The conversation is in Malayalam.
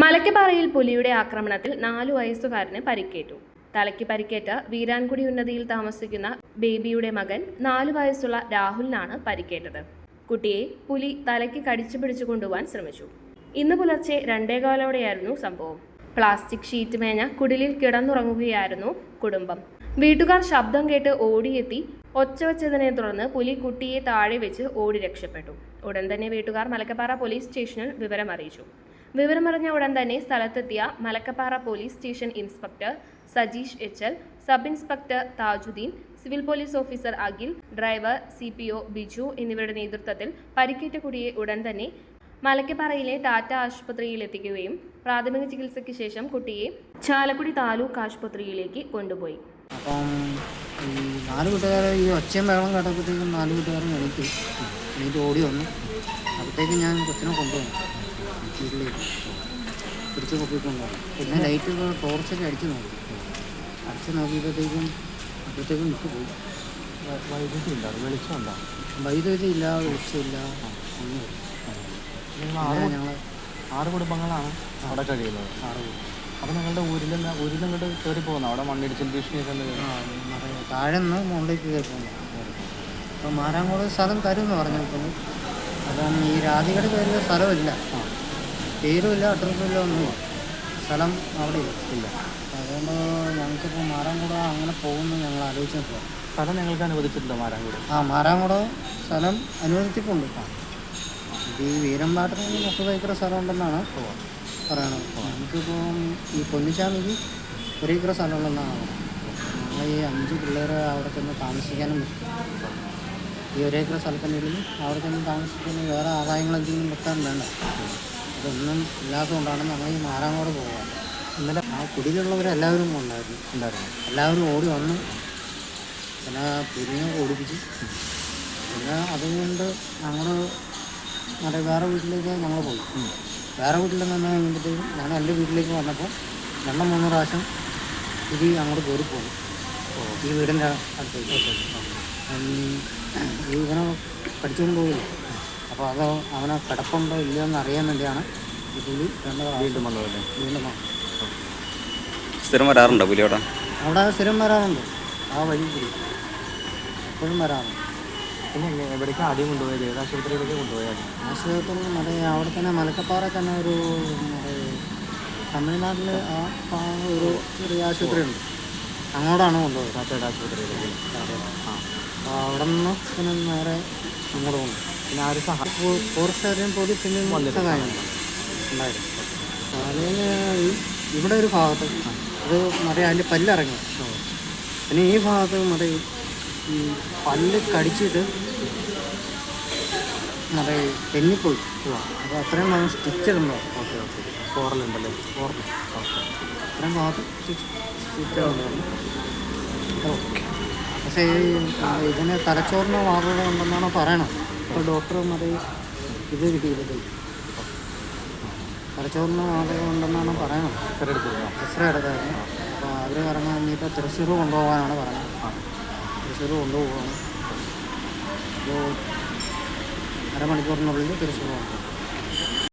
മലക്കപ്പാറയിൽ പുലിയുടെ ആക്രമണത്തിൽ നാലു വയസ്സുകാരന് പരിക്കേറ്റു. തലയ്ക്ക് പരിക്കേറ്റ വീരാൻകുടി ഉന്നതിയിൽ താമസിക്കുന്ന ബേബിയുടെ മകൻ നാലു വയസ്സുള്ള രാഹുലിനാണ് പരിക്കേറ്റത്. കുട്ടിയെ പുലി തലയ്ക്ക് കടിച്ചു പിടിച്ചു കൊണ്ടുപോകാൻ ശ്രമിച്ചു. ഇന്ന് പുലർച്ചെ രണ്ടേകാലോടെയായിരുന്നു സംഭവം. പ്ലാസ്റ്റിക് ഷീറ്റ് മേഞ്ഞ കുടിലിൽ കിടന്നുറങ്ങുകയായിരുന്നു കുടുംബം. വീട്ടുകാർ ശബ്ദം കേട്ട് ഓടിയെത്തി. ഒച്ച വച്ചതിനെ തുടർന്ന് പുലി കുട്ടിയെ താഴെ വെച്ച് ഓടി രക്ഷപ്പെട്ടു. ഉടൻ തന്നെ വീട്ടുകാർ മലക്കപ്പാറ പോലീസ് സ്റ്റേഷനിൽ വിവരം അറിയിച്ചു വിവരമറിഞ്ഞ ഉടൻ തന്നെ സ്ഥലത്തെത്തിയ Malakkappara police station inspector Sajeesh H L sub inspector Tajuddin civil police officer Akhil driver C P O Biju എന്നിവരുടെ നേതൃത്വത്തിൽ പരിക്കേറ്റ കുടിയെ ഉടൻ തന്നെ മലക്കപ്പാറയിലെ ടാറ്റ ആശുപത്രിയിൽ എത്തിക്കുകയും പ്രാഥമിക ചികിത്സയ്ക്ക് ശേഷം കുട്ടിയെ ചാലക്കുടി താലൂക്ക് ആശുപത്രിയിലേക്ക് കൊണ്ടുപോയി. അപ്പം ഈ നാല് കൂട്ടുകാരെ ഈ ഒച്ചയും വെള്ളം കേട്ടപ്പോഴത്തേക്കും നാല് കൂട്ടുകാരും എണീറ്റ് എണീറ്റ് ഓടി വന്നു. അപ്പോഴത്തേക്കും ഞാൻ കൊച്ചിനെ കൊണ്ടുവന്നു. പിടിച്ച് നോക്കിയിട്ടുണ്ടാവും പിന്നെ ലൈറ്റ് ടോർച്ചൊക്കെ അടിച്ചു നോക്കി. അടിച്ചു നോക്കിയപ്പോഴത്തേക്കും അപ്പോഴത്തേക്കും വിട്ടു പോയി. വൈദ്യുതി ഉണ്ടോ വെളിച്ചം ഉണ്ടോ? വൈദ്യുതി ഇല്ല വെളിച്ചമില്ല ആറ് ഞങ്ങൾ ആറ് കുടുംബങ്ങളാണ് അവിടെ കഴിയുന്നത്. ആറ് കുടുംബം. അപ്പം നിങ്ങളുടെ ഊരിൽ നിന്ന് ഊരിൽ ഇങ്ങോട്ട് കയറി പോകുന്നു? അവിടെ മണ്ണിടിച്ചിൽ ഭീഷണിയൊക്കെ താഴെ നിന്ന് മുകളിലേക്ക് കയറി പോകുന്നു. അപ്പോൾ മാരാങ്കോട് സ്ഥലം തരും എന്ന് ഇപ്പം അതാണ് ഈ രാധികയുടെ പേരിൽ സ്ഥലമില്ല. പേരുമില്ല അഡ്രസ്സില്ല ഒന്നും സ്ഥലം അവിടെ ഇല്ല. അതുകൊണ്ട് ഞങ്ങൾക്കിപ്പോൾ മാറാൻകുട അങ്ങനെ പോകുമെന്ന് ഞങ്ങൾ ആലോചിച്ചപ്പോൾ സ്ഥലം ഞങ്ങൾക്ക് അനുവദിച്ചിട്ടുണ്ടോ മാറാൻകുട ആ മാറാൻകുട സ്ഥലം അനുവദിച്ചിട്ടുണ്ട്. ഇപ്പം ഈ വീരമ്പാട്ടിന് മുപ്പത് ഏക്കർ സ്ഥലം ഉണ്ടെന്നാണ് പറയണത്. നമുക്കിപ്പോൾ ഈ പൊന്നിച്ചാമിക്ക് ഒരു ഏക്കർ ഉണ്ടെന്നാണ് ഞങ്ങൾ ഈ അഞ്ച് പിള്ളേരെ അവിടെ ചെന്ന് താമസിക്കാനും ഈ ഒരേക്കർ സ്ഥലത്തിനുള്ളിൽ അവിടെ ചെന്ന് താമസിക്കുന്ന വേറെ ആദായങ്ങളെന്തെങ്കിലും വെക്കാൻ വേണ്ട. ഇതൊന്നും ഇല്ലാത്തതുകൊണ്ടാണ് നമ്മൾ ഈ മാറാങ്ങോട് പോകുക ഇന്നലെ ആ കുടിയിലുള്ളവരെല്ലാവരും ഉണ്ടായിരുന്നു ഉണ്ടായിരുന്നു. എല്ലാവരും ഓടി വന്നു. പിന്നെ പുലിനെ ഓടിപ്പിച്ചു. പിന്നെ അതുകൊണ്ട് ഞങ്ങൾ മറ്റേ വേറെ വീട്ടിലേക്ക് ഞങ്ങൾ പോയി. വേറെ വീട്ടിൽ നിന്ന് കഴിയുമ്പോഴത്തേക്കും ഞാൻ എന്റെ വീട്ടിലേക്ക് വന്നപ്പോൾ രണ്ടും മൂന്ന് പ്രാവശ്യം ഇതി അങ്ങോട്ട് കയറി പോകും ഈ വീടിന്റെ അടുത്തേക്ക്. ഈ ഇങ്ങനെ പഠിച്ചുകൊണ്ട് പോയില്ല? അപ്പോൾ അത് അവന് കിടപ്പുണ്ടോ ഇല്ലയോ എന്ന് അറിയാൻ വേണ്ടിയാണ് ഈ പുലി രണ്ട് വീണ്ടും വന്നതല്ലേ? വീണ്ടും വന്നത്. സ്ഥിരം വരാറുണ്ടോ പുലി അവിടെ അവിടെ സ്ഥിരം വരാറുണ്ട്. ആ വഴി പുലി. എപ്പോഴും വരാറുണ്ട്. പിന്നെ എവിടേക്ക് ആദ്യം കൊണ്ടുപോയത്? ഏത് ആശുപത്രിയിലേക്ക് കൊണ്ടുപോയത് ആശുപത്രി മറ്റേ അവിടെ തന്നെ മലക്കപ്പാറ തന്നെ ഒരു മറ്റേ തമിഴ്നാട്ടിൽ ആ ഒരു ചെറിയ ആശുപത്രി ഉണ്ട് അങ്ങോട്ടാണ് കൊണ്ടുപോയത്. ടാറ്റയുടെ ആശുപത്രിയിലേക്ക്. ആ അപ്പോൾ അവിടെ നിന്ന് പിന്നെ നേരെ അങ്ങോട്ട് കൊണ്ടു പിന്നെ ആര് സഹായം ഫോറസ്റ്റുകാരെയും പോലീസിന്റെ സഹായം ഉണ്ടായിരുന്നു. അതിന് ഇവിടെ ഒരു ഭാഗത്ത് അത് മറ്റേ അതിന്റെ പല്ലിറങ്ങി. പിന്നെ ഈ ഭാഗത്ത് മറ്റേ ഈ പല്ല് കടിച്ചിട്ട് മറ്റേ തെന്നിപ്പോയി. അപ്പോൾ അത്രയും ഭാഗം സ്റ്റിച്ച് ഇടുന്നോ ഓക്കെ. ഓക്കെ കോറലുണ്ടല്ലേ ഓക്കെ. അത്രയും ഭാഗത്ത് സ്റ്റിച്ച് സ്റ്റിച്ച് ഓക്കെ. പക്ഷേ ആ, ഇതിന് തലച്ചോറിന് വാതകം ഉണ്ടെന്നാണ് പറയണത്? അപ്പോൾ ഡോക്ടർ മറ്റേ ഇത് കിട്ടിയത് തലച്ചോറിന് വാതകം ഉണ്ടെന്നാണ് പറയണം എക്സ്റേ എടുത്തായിരുന്നു. അപ്പോൾ അവർ പറഞ്ഞു കഴിഞ്ഞിട്ട് തൃശ്ശൂർ കൊണ്ടുപോകാനാണ് പറഞ്ഞത് തൃശ്ശൂർ കൊണ്ടുപോവാണ് അപ്പോൾ അരമണിക്കൂറിനുള്ളിൽ തൃശ്ശൂർ കൊണ്ടുപോകും.